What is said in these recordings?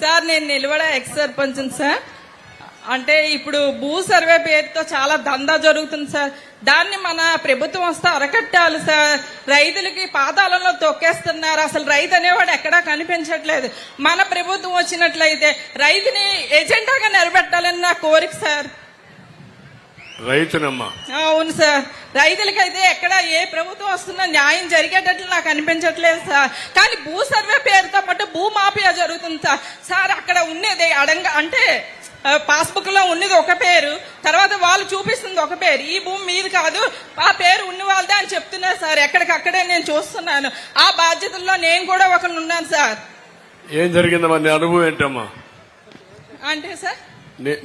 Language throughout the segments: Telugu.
సార్ నేను నిలవడ ఎక్స్ సర్పంచ్ సార్. అంటే ఇప్పుడు భూ సర్వే పేరుతో చాలా దందా జరుగుతుంది సార్. దాన్ని మన ప్రభుత్వం వస్తే అరకట్టాలి సార్. రైతులకి పాతాళంలో తొక్కేస్తున్నారు. అసలు రైతు అనేవాడు ఎక్కడా కనిపించట్లేదు. మన ప్రభుత్వం వచ్చినట్లయితే రైతుని ఎజెండాగా నిలబెట్టాలని నా కోరిక సార్. రైతునమ్మా. అవును సార్. రైతులకైతే ఎక్కడ ఏ ప్రభుత్వం వస్తున్నా న్యాయం జరిగేటట్లు నాకు అనిపించట్లేదు సార్. కానీ భూ సర్వే పేరుతో పాటు భూ మాఫియా జరుగుతుంది సార్. సార్ అక్కడ ఉన్నది అడంగ అంటే పాస్బుక్లో ఉన్నది ఒక పేరు తర్వాత వాళ్ళు చూపిస్తుంది ఒక పేరు. ఈ భూమి మీది కాదు ఆ పేరు ఉన్న వాళ్ళదే అని చెప్తున్నారు సార్. ఎక్కడికక్కడే నేను చూస్తున్నాను. ఆ బాధ్యతల్లో నేను కూడా ఒకరు ఉన్నాను సార్. ఏం జరిగిందమ్మా? నీ అనుభవం ఏంటమ్మా? అంటే సార్?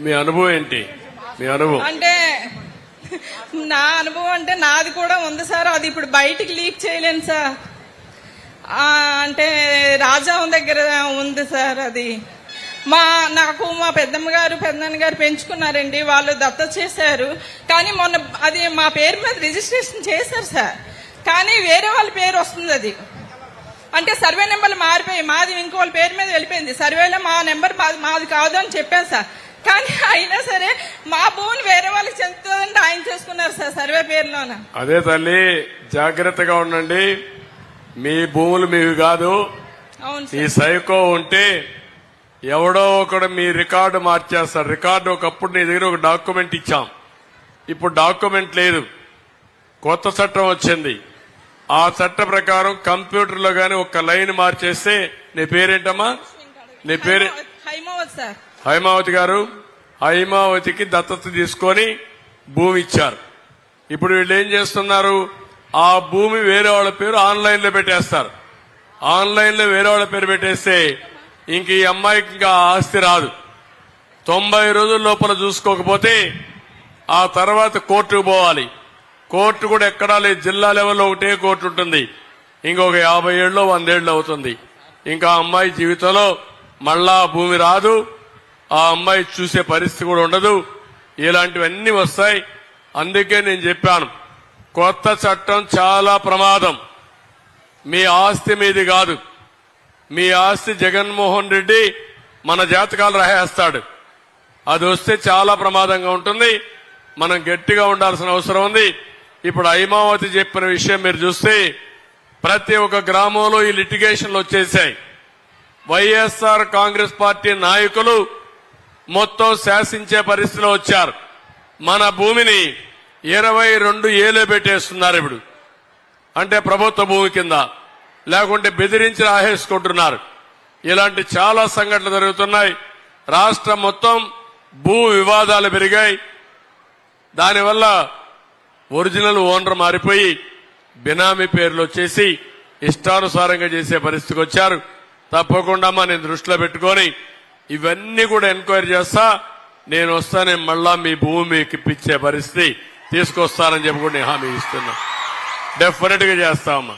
మీ అనుభవం ఏంటి? మీ అనుభవం. అంటే నా అనుభవం అంటే నాది కూడా ఉంది సార్. అది ఇప్పుడు బయటికి లీక్ చేయలేను సార్. అంటే రాజా దగ్గర ఉంది సార్ అది. మా నాకు మా పెద్దమ్మ గారు పెద్దన్న గారు పెంచుకున్నారండి. వాళ్ళు దత్త చేశారు. కానీ మొన్న అది మా పేరు మీద రిజిస్ట్రేషన్ చేశారు సార్. కానీ వేరే వాళ్ళ పేరు వస్తుంది అది. అంటే సర్వే నెంబర్లు మారిపోయి మాది ఇంకో వాళ్ళ పేరు మీద వెళ్ళిపోయింది. సర్వేలో మా నెంబర్ మాది కాదు అని చెప్పాను సార్. కానీ అయినా సరే మా భూమిని వేరే వాళ్ళకి చెందుతుందని ఆయన చేసుకున్నారు సార్ సర్వే పేరులోన. అదే తల్లి జాగ్రత్తగా ఉండండి. మీ భూములు మీవి కాదు. అవును ఈ సైకో ఉంటే ఎవడో ఒకడు మీ రికార్డు మార్చేస్తాడు. రికార్డు ఒకప్పుడు నీ దగ్గర ఒక డాక్యుమెంట్ ఇచ్చాం. ఇప్పుడు డాక్యుమెంట్ లేదు. కొత్త చట్టం వచ్చింది. ఆ చట్ట ప్రకారం కంప్యూటర్లో గాని ఒక లైన్ మార్చేస్తే నీ పేరేంటమ్మా? నీ పేరు? హైమావత్ సార్. హైమావతి గారు హైమావతికి దత్తత తీసుకొని భూమి ఇచ్చారు. ఇప్పుడు వీళ్ళు ఏం చేస్తున్నారు? ఆ భూమి వేరే వాళ్ళ పేరు ఆన్లైన్లో పెట్టేస్తారు. ఆన్లైన్లో వేరే వాళ్ళ పేరు పెట్టేస్తే ఇంక ఈ అమ్మాయికి ఇంకా ఆస్తి రాదు. తొంభై రోజుల లోపల చూసుకోకపోతే ఆ తర్వాత కోర్టుకు పోవాలి. కోర్టు కూడా ఎక్కడా లేదు. జిల్లా లెవెల్లో ఒకటే కోర్టు ఉంటుంది. ఇంకొక యాభై ఏళ్ళు వందేళ్ళు అవుతుంది. ఇంకా అమ్మాయి జీవితంలో మళ్ళా ఆ భూమి రాదు. ఆ అమ్మాయి చూసే పరిస్థితి కూడా ఉండదు. ఇలాంటివన్నీ వస్తాయి. అందుకే నేను చెప్పాను కొత్త చట్టం చాలా ప్రమాదం. మీ ఆస్తి మీది కాదు. మీ ఆస్తి జగన్మోహన్ రెడ్డి మన జాతకాలు రాసేస్తాడు అది వస్తే చాలా ప్రమాదంగా ఉంటుంది. మనం గట్టిగా ఉండాల్సిన అవసరం ఉంది. ఇప్పుడు ఐమావతి చెప్పిన విషయం మీరు చూస్తే ప్రతి ఒక్క గ్రామంలో ఈ లిటిగేషన్లు వచ్చేసాయి. వైఎస్ఆర్ కాంగ్రెస్ పార్టీ నాయకులు మొత్తం శాసించే పరిస్థితిలో వచ్చారు. మన భూమిని ఇరవై రెండు ఏలే పెట్టేస్తున్నారు ఇప్పుడు. అంటే ప్రభుత్వ భూమి కింద. లేకుంటే బెదిరించి రాహేసుకుంటున్నారు ఇలాంటి చాలా సంఘటనలు జరుగుతున్నాయి. రాష్ట్రం మొత్తం భూ వివాదాలు పెరిగాయి. దానివల్ల ఒరిజినల్ ఓనర్ మారిపోయి బినామీ పేర్లు వచ్చేసి ఇష్టానుసారంగా చేసే పరిస్థితికి వచ్చారు. తప్పకుండా అమ్మా నేను దృష్టిలో పెట్టుకొని ఇవన్నీ కూడా ఎంక్వైరీ చేస్తా. నేను వస్తానే మళ్ళా మీ భూమి మీకు ఇప్పించే పరిస్థితి తీసుకొస్తానని చెప్పి కూడా నేను హామీ ఇస్తున్నా. డెఫినెట్గా చేస్తామమ్మా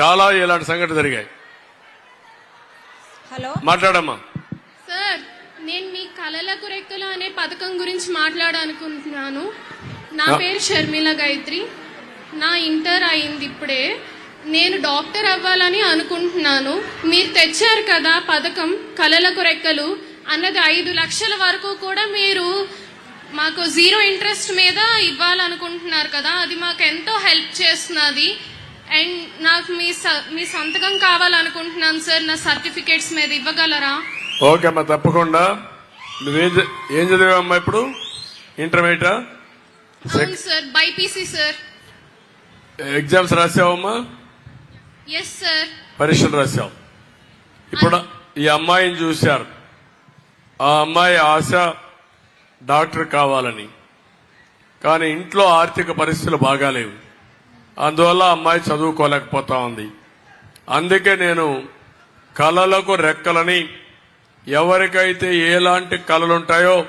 చాలా ఇలాంటి సంఘటన జరిగాయి. హలో. మాట్లాడమ్మా. సార్ నేను మీ కళలకు రెక్కలు అనే పథకం గురించి మాట్లాడాలనుకుంటున్నాను. నా. పేరు షర్మిల గాయత్రి. నా ఇంటర్ అయింది ఇప్పుడే. నేను డాక్టర్ అవ్వాలని అనుకుంటున్నాను. మీరు తెచ్చారు కదా పథకం కళలకు రెక్కలు. అన్నది ఐదు లక్షల వరకు కూడా మీరు మాకు జీరో ఇంట్రెస్ట్ మీద ఇవ్వాలనుకుంటున్నారు కదా. అది మాకు ఎంతో హెల్ప్ చేస్తున్నది. అండ్ నాకు మీ మీ సంతకం కావాలనుకుంటున్నాను సార్. నా సర్టిఫికేట్స్ మీద ఇవ్వగలరా? ఓకే అమ్మా తప్పకుండా. నువ్వేం ఏం చదివావమ్మా ఇప్పుడు? ఇంటర్మీడియటా అవును సార్. BiPC sir. ఎగ్జామ్స్ రాసావమ్మా? పరీక్షలు రాశావు ఇప్పుడు ఈ అమ్మాయిని చూశారు. ఆ అమ్మాయి ఆశ డాక్టర్ కావాలని. కానీ ఇంట్లో ఆర్థిక పరిస్థితులు బాగాలేవు. అందువల్ల అమ్మాయి చదువుకోలేకపోతా ఉంది. అందుకే నేను కళలకు రెక్కలని ఎవరికైతే ఎలాంటి కళలుంటాయో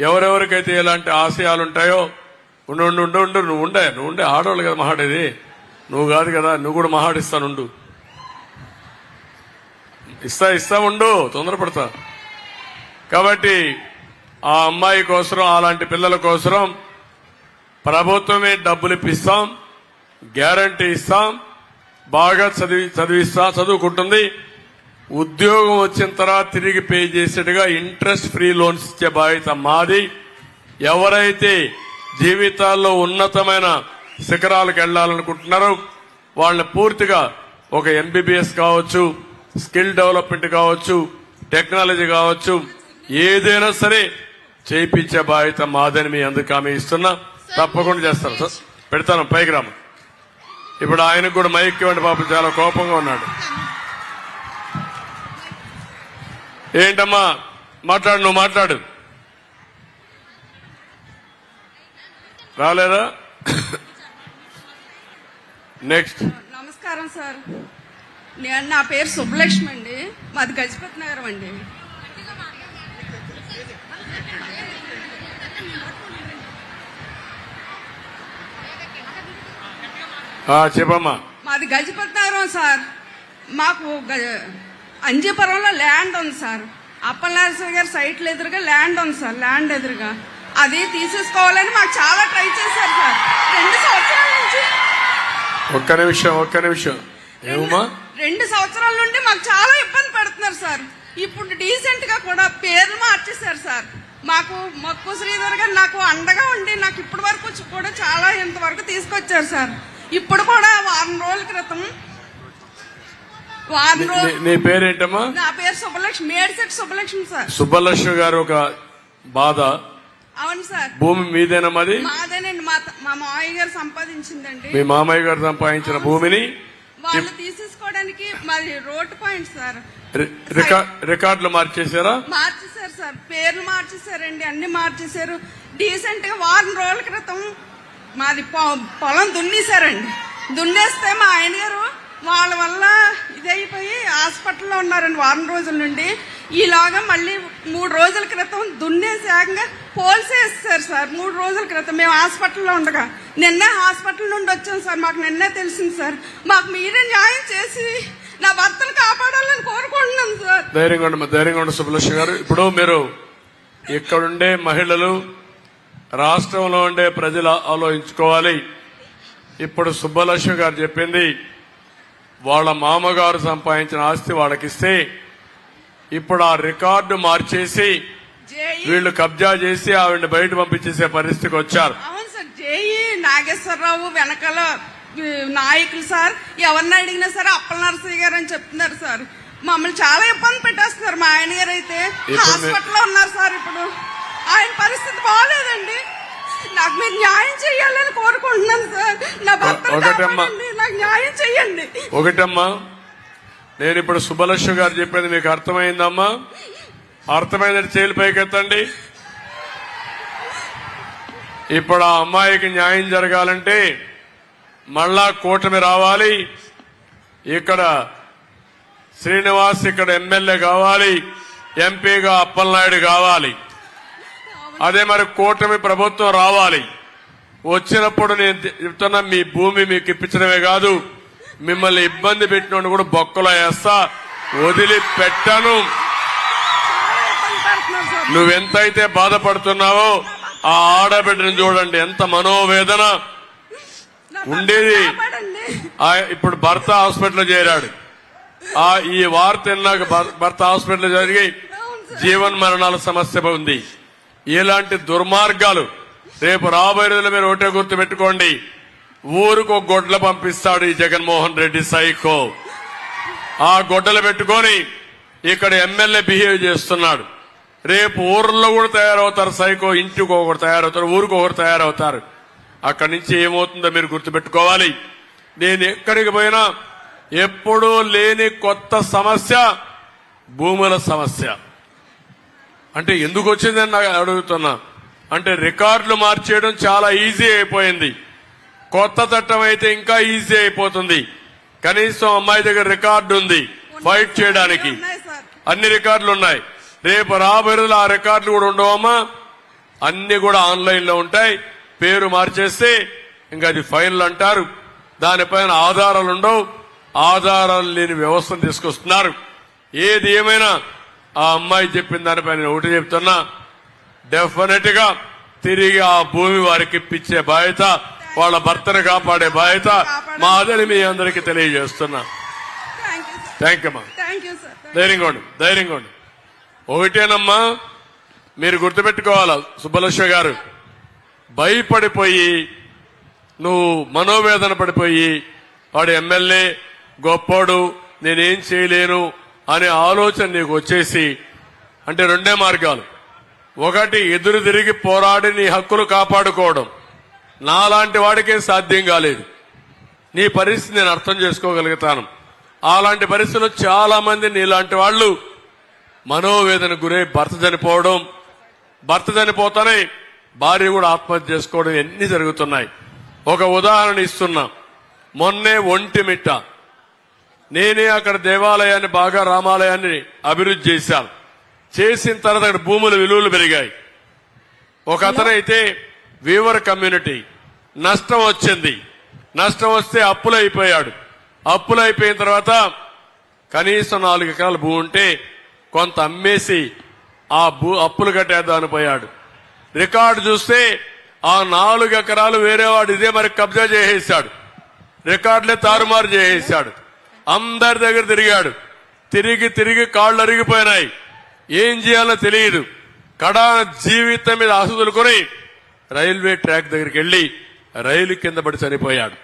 ఎవరెవరికైతే ఎలాంటి ఆశయాలు ఉంటాయో ఉండు ఉండు ఉండు ఉండు నువ్వు ఉండే నువ్వు ఉండే ఆడవాళ్ళు కదా మహాడేది. నువ్వు కాదు కదా నువ్వు కూడా మహాడిస్తానుండు ఇస్తా ఇస్తా ఉండు తొందరపడతా. కాబట్టి ఆ అమ్మాయి కోసం అలాంటి పిల్లల కోసం ప్రభుత్వమే డబ్బులు ఇప్పిస్తాం గ్యారంటీ ఇస్తాం బాగా చదివి చదివిస్తా చదువుకుంటుంది. ఉద్యోగం వచ్చిన తర్వాత తిరిగి పే చేసేట్టుగా ఇంట్రెస్ట్ ఫ్రీ లోన్స్ ఇచ్చే బాధ్యత మాది. ఎవరైతే జీవితాల్లో ఉన్నతమైన శిఖరాలకు వెళ్ళాలనుకుంటున్నారో వాళ్ళని పూర్తిగా ఒక ఎంబీబీఎస్ కావచ్చు స్కిల్ డెవలప్మెంట్ కావచ్చు టెక్నాలజీ కావచ్చు ఏదైనా సరే చేయించే బాధ్యత మాదని మీ అందుకు హామీ ఇస్తున్నా. తప్పకుండా చేస్తాను. సార్ పెడతాను పైగ్రామ ఇప్పుడు ఆయనకు కూడా మైక్ ఇవ్వండి పాపం చాలా కోపంగా ఉన్నాడు. ఏంటమ్మా మాట్లాడు నువ్వు మాట్లాడు. రాలేదా? నెక్స్ట్ నమస్కారం సార్. నేను నా పేరు సుబ్బలక్ష్మి అండి. మాది గజపతి నగరం అండి. చెప్పమ్మా. మాది గజపతి నగరం సార్. మాకు అంజీపురంలో ల్యాండ్ ఉంది సార్. అప్పలనరసింహ గారి సైట్లు ఎదురుగా ల్యాండ్ ఉంది సార్. ల్యాండ్ ఎదురుగా. అది తీసేసుకోవాలని మాకు చాలా ట్రై చేశారు సార్. రెండు సంవత్సరాల నుంచి ఒక్క నిమిషం ఒక్క నిమిషం. ఏమమ్మా? రెండు సంవత్సరాల నుండి మాకు చాలా ఇబ్బంది పెడుతున్నారు సార్. ఇప్పుడు డీసెంట్గా కూడా పేర్లు మార్చేశారు సార్. మాకు మక్కు శ్రీధర్ గారు నాకు అండగా ఉండి నాకు ఇప్పటి వరకు కూడా చాలా ఇంతవరకు తీసుకొచ్చారు సార్. ఇప్పుడు కూడా వారం రోజుల క్రితం వారం నీ- రోజులు నీ- నీ పేరేంటమ్మా? నా పేరు సుబ్బలక్ష్మి మేడిశెట్టి సుబ్బలక్ష్మి సార్. సుబ్బలక్ష్మి గారు ఒక బాధ. అవును సార్. భూమి మీదేనమ్మది మాదేనండి మా త- మా మావయ్య గారు సంపాదించిందండి. మీ మామయ్య గారు సంపాదించిన భూమిని వాళ్ళు తీసేసుకోవడానికి మరి రోడ్ పాయింట్ సార్. రికార్డులు మార్చేశారా? మార్చేశారు సార్. పేర్లు మార్చేశారండి అన్ని మార్చేశారు. డీసెంట్గా వారం రోజుల క్రితం మాది పొలం దున్నేశారండి. దున్నేస్తే మా ఆయన గారు వాళ్ళ వల్ల ఇదైపోయి హాస్పిటల్లో ఉన్నారండి వారం రోజుల నుండి. ఈలాగా మళ్ళీ మూడు రోజుల క్రితం దున్నేసాక పోల్సేస్తారు సార్. మూడు రోజుల క్రితం మేము హాస్పిటల్లో ఉండగా. నిన్నే హాస్పిటల్ నుండి వచ్చాం సార్. మాకు నిన్నే తెలిసింది సార్. మాకు మీరే న్యాయం చేసి నా భర్తను కాపాడాలని కోరుకుంటున్నాం సార్. ధైర్యంగా ఉండమ్మా ధైర్యంగా ఉండ సుబ్బలక్ష్మి గారు. ఇప్పుడు మీరు ఇక్కడుండే మహిళలు రాష్ట్రంలో ఉండే ప్రజలు ఆలోచించుకోవాలి. ఇప్పుడు సుబ్బలక్ష్మి గారు చెప్పింది వాళ్ళ మామగారు సంపాదించిన ఆస్తి వాళ్ళకిస్తే ఇప్పుడు ఆ రికార్డు మార్చేసి వీళ్ళు కబ్జా చేసి ఆవిడని బయట పంపించేసే పరిస్థితికి వచ్చారు. అవును సార్ జేఈ నాగేశ్వరరావు వెనకాల నాయకులు సార్ ఎవరిని అడిగినా సరే అప్పల నరసయ్య గారు అని చెప్తున్నారు సార్. మమ్మల్ని చాలా ఇబ్బంది పెట్టేస్తున్నారు మా ఆయన గారు అయితే. హాస్పిటల్లో ఉన్నారు సార్ ఇప్పుడు. ఆయన పరిస్థితి బాగాలేదండి. నాకు మీరు న్యాయం చేయాలని కోరుకుంటున్నాను సార్. నా భర్త ఒకటమ్మా. నాకు న్యాయం చెయ్యండి. ఒకటమ్మా నేను ఇప్పుడు సుబ్బలక్ష్మి గారు చెప్పేది మీకు అర్థమైందమ్మా? అర్థమైందని చేలు పైకెత్తండి. ఇప్పుడు ఆ అమ్మాయికి న్యాయం జరగాలంటే మళ్ళా కూటమి రావాలి. ఇక్కడ శ్రీనివాస్ ఇక్కడ ఎమ్మెల్యే కావాలి ఎంపీగా అప్పలనాయుడు కావాలి. అదే మరి కూటమి ప్రభుత్వం రావాలి. వచ్చినప్పుడు నేను చెప్తున్నా మీ భూమి మీకు ఇప్పించడమే కాదు మిమ్మల్ని ఇబ్బంది పెట్టినోడు కూడా బొక్కలో వేస్తా వదిలి పెట్టను చాలా ఇబ్బంది పెడుతున్నారు సార్ నువ్వెంతైతే బాధపడుతున్నావో ఆ ఆడబిడ్డను చూడండి ఎంత మనోవేదన. ఉండేది. ఇప్పుడు భర్త హాస్పిటల్లో చేరాడు. ఆ ఈ వార్త విన్నాక భర్- భర్త హాస్పిటల్లో జరిగి జీవన్ మరణాల సమస్య ఉంది. ఇలాంటి దుర్మార్గాలు రేపు రాబోయే రోజుల్లో మీరు ఒకటే గుర్తు పెట్టుకోండి. ఊరుకు గొడ్ల పంపిస్తాడు ఈ జగన్మోహన్ రెడ్డి సైకో. ఆ గొడ్డలు పెట్టుకొని ఇక్కడ ఎమ్మెల్యే బిహేవ్ చేస్తున్నాడు. రేపు ఊర్లో కూడా తయారవుతారు సైకో ఇంటికి ఒకరు తయారవుతారు ఊరికి ఒకరు తయారవుతారు. అక్కడి నుంచి ఏమవుతుందో మీరు గుర్తుపెట్టుకోవాలి నేను ఎక్కడికి పోయినా ఎప్పుడూ లేని కొత్త సమస్య భూముల సమస్య. అంటే ఎందుకు వచ్చిందని నాకు అడుగుతున్నా. అంటే రికార్డులు మార్చేయడం చాలా ఈజీ అయిపోయింది. కొత్త చట్టం అయితే ఇంకా ఈజీ అయిపోతుంది. కనీసం అమ్మాయి దగ్గర రికార్డు ఉంది ఫైట్ చేయడానికి. అన్ని రికార్డులు ఉన్నాయి. రేపు రాబోయే రోజులు ఆ రికార్డులు కూడా ఉండవమ్మా అన్ని కూడా ఆన్లైన్లో ఉంటాయి. పేరు మార్చేస్తే ఇంకా అది ఫైనల్ అంటారు. దానిపైన ఆధారాలు ఉండవు. ఆధారాలు లేని వ్యవస్థను తీసుకొస్తున్నారు. ఏది ఏమైనా ఆ అమ్మాయి చెప్పిన దానిపైన ఒకటి చెప్తున్నా. డెఫినెట్గా తిరిగి ఆ భూమి వారికి ఇప్పించే బాధ్యత వాళ్ళ భర్తను కాపాడే బాధ్యత మాదని మీ అందరికీ తెలియజేస్తున్నా. థ్యాంక్ అమ్మా ధైర్యంగా ధైర్యంగా ఒకటేనమ్మా మీరు గుర్తుపెట్టుకోవాలా సుబ్బలక్ష్మి గారు భయపడిపోయి నువ్వు మనోవేదన పడిపోయి వాడు ఎమ్మెల్యే గొప్పోడు నేనేం చేయలేను అనే ఆలోచన నీకు వచ్చేసి అంటే రెండే మార్గాలు. ఒకటి ఎదురు తిరిగి పోరాడి నీ హక్కులు కాపాడుకోవడం. నాలాంటి వాడికే సాధ్యం కాలేదు. నీ పరిస్థితి నేను అర్థం చేసుకోగలుగుతాను. అలాంటి పరిస్థితుల్లో చాలా మంది నీలాంటి వాళ్ళు మనోవేదన గురై భర్త చనిపోవడం భర్త చనిపోతానే భార్య కూడా ఆత్మహత్య చేసుకోవడం ఎన్ని జరుగుతున్నాయి. ఒక ఉదాహరణ ఇస్తున్నా. మొన్నే ఒంటిమిట్ట నేనే అక్కడ దేవాలయాన్ని బాగా రామాలయాన్ని అభివృద్ధి చేశాను. చేసిన తర్వాత అక్కడ భూముల విలువలు పెరిగాయి. ఒక అతనైతే వీవర్ కమ్యూనిటీ నష్టం వచ్చింది. నష్టం వస్తే అప్పులైపోయాడు. అప్పులైపోయిన తర్వాత కనీసం నాలుగు ఎకరాల భూ ఉంటే కొంత అమ్మేసి ఆ భూ అప్పులు కట్టేద్దామని పోయాడు రికార్డు చూస్తే ఆ నాలుగు ఎకరాలు వేరేవాడు ఇదే మరి కబ్జా చేసేశాడు రికార్డులే తారుమారు చేసేశాడు అందరి దగ్గర తిరిగాడు. తిరిగి తిరిగి కాళ్ళు అరిగిపోయినాయి. ఏం చేయాలో తెలియదు. కడా జీవితం మీద ఆసుదులు కొని రైల్వే ట్రాక్ దగ్గరికి వెళ్ళి రైలు కింద పడి చనిపోయాడు.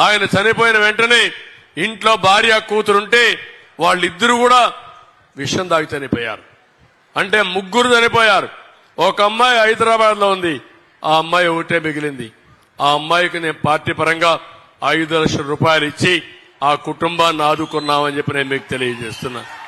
ఆయన చనిపోయిన వెంటనే ఇంట్లో భార్య కూతురుంటే వాళ్ళిద్దరూ కూడా విషం దాగి చనిపోయారు. అంటే ముగ్గురు చనిపోయారు. ఒక అమ్మాయి హైదరాబాద్లో ఉంది. ఆ అమ్మాయి ఒకటే మిగిలింది. ఆ అమ్మాయికి నేను పార్టీ పరంగా ఐదు లక్షల రూపాయలు ఇచ్చి ఆ కుటుంబాన్ని ఆదుకున్నామని చెప్పి నేను మీకు తెలియజేస్తున్నాను